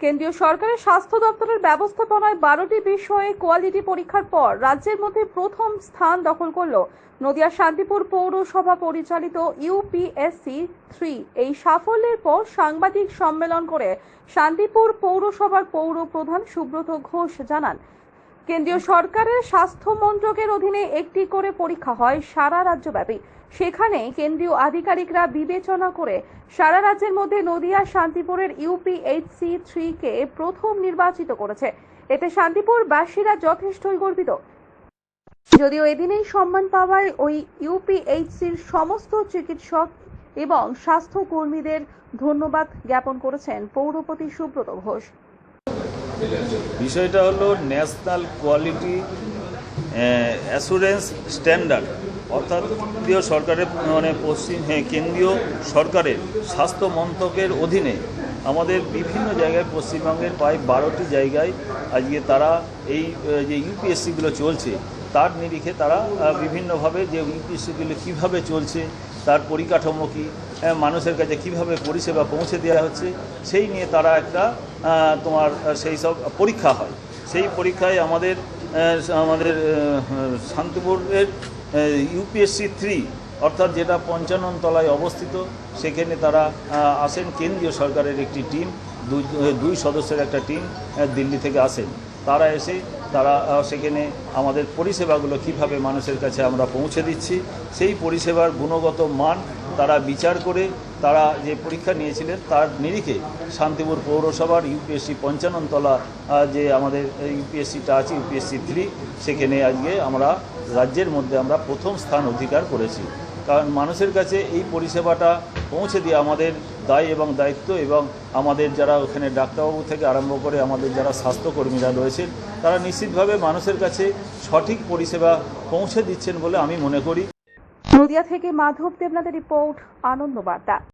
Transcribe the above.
কেন্দ্রীয় সরকারের স্বাস্থ্য দপ্তরের ব্যবস্থাপনায় বারোটি বিষয়ে কোয়ালিটি পরীক্ষার পর রাজ্যের মধ্যে প্রথম স্থান দখল করল নদিয়া শান্তিপুর পৌরসভা পরিচালিত ইউপিএসসি থ্রি এই সাফল্যের পর সাংবাদিক সম্মেলন করে শান্তিপুর পৌরসভার পৌর প্রধান সুব্রত ঘোষ জানান কেন্দ্রীয় সরকারের স্বাস্থ্য মন্ত্রকের অধীনে একটি করে পরীক্ষা হয় সারা রাজ্যব্যাপী। সেখানে কেন্দ্রীয় আধিকারিকরা বিবেচনা করে সারা রাজ্যের মধ্যে নদিয়া, শান্তিপুরের ইউপিএইচসি থ্রি কে প্রথম নির্বাচিত করেছে। এতে শান্তিপুর বাসীরা যথেষ্টই গর্বিত। যদিও এদিনেই সম্মান পাওয়ায় ওই ইউপিএইচসির সমস্ত চিকিৎসক এবং স্বাস্থ্য কর্মীদের ধন্যবাদ জ্ঞাপন করেছেন পৌরপতি সুব্রত ঘোষ। বিষয়টা হলো ন্যাশনাল কোয়ালিটি অ্যাসুরেন্স স্ট্যান্ডার্ড। অর্থাৎ কেন্দ্রীয় সরকারের মানে পশ্চিম হ্যাঁ, কেন্দ্রীয় সরকারের স্বাস্থ্য মন্ত্রকের অধীনে আমাদের বিভিন্ন জায়গায় পশ্চিমবঙ্গের প্রায় বারোটি জায়গায় আজকে তারা এই যে ইউপিএসসিগুলো চলছে তার নিরিখে তারা বিভিন্নভাবে যে ইউপিএসসিগুলো কীভাবে চলছে তার পরিকাঠামো কী মানুষের কাছে কীভাবে পরিষেবা পৌঁছে দেওয়া হচ্ছে সেই নিয়ে তারা একটা তোমার সেই সব পরীক্ষা হয়। সেই পরীক্ষায় আমাদের আমাদের শান্তিপুরের ইউপিএসসি থ্রি অর্থাৎ যেটা পঞ্চানন তলায় অবস্থিত, সেখানে তারা আসেন। কেন্দ্রীয় সরকারের একটি টিম দুই দুই সদস্যের একটা টিম দিল্লি থেকে আসেন। তারা এসে, তারা সেখানে আমাদের পরিষেবাগুলো কীভাবে মানুষের কাছে আমরা পৌঁছে দিচ্ছি, সেই পরিষেবার গুণগত মান তারা বিচার করে তারা যে পরীক্ষা নিয়েছিলেন, তার নিরিখে শান্তিপুর পৌরসভার ইউপিএসসি পঞ্চাননতলা যে আমাদের ইউপিএসসিটা আছে, ইউপিএসসি থ্রি, সেখানে আজকে আমরা রাজ্যের মধ্যে আমরা প্রথম স্থান অধিকার করেছি। কারণ মানুষের কাছে এই পরিষেবাটা পৌঁছে দিয়ে আমাদের দায় এবং দায়িত্ব এবং আমাদের যারা ওখানে ডাক্তারবাবু থেকে আরম্ভ করে আমাদের যারা স্বাস্থ্যকর্মীরা রয়েছেন, তারা নিশ্চিতভাবে মানুষের কাছে সঠিক পরিষেবা পৌঁছে দিচ্ছেন বলে আমি মনে করি। নদিয়া থেকে মাধব দেবনাথের রিপোর্ট আনন্দ বার্তা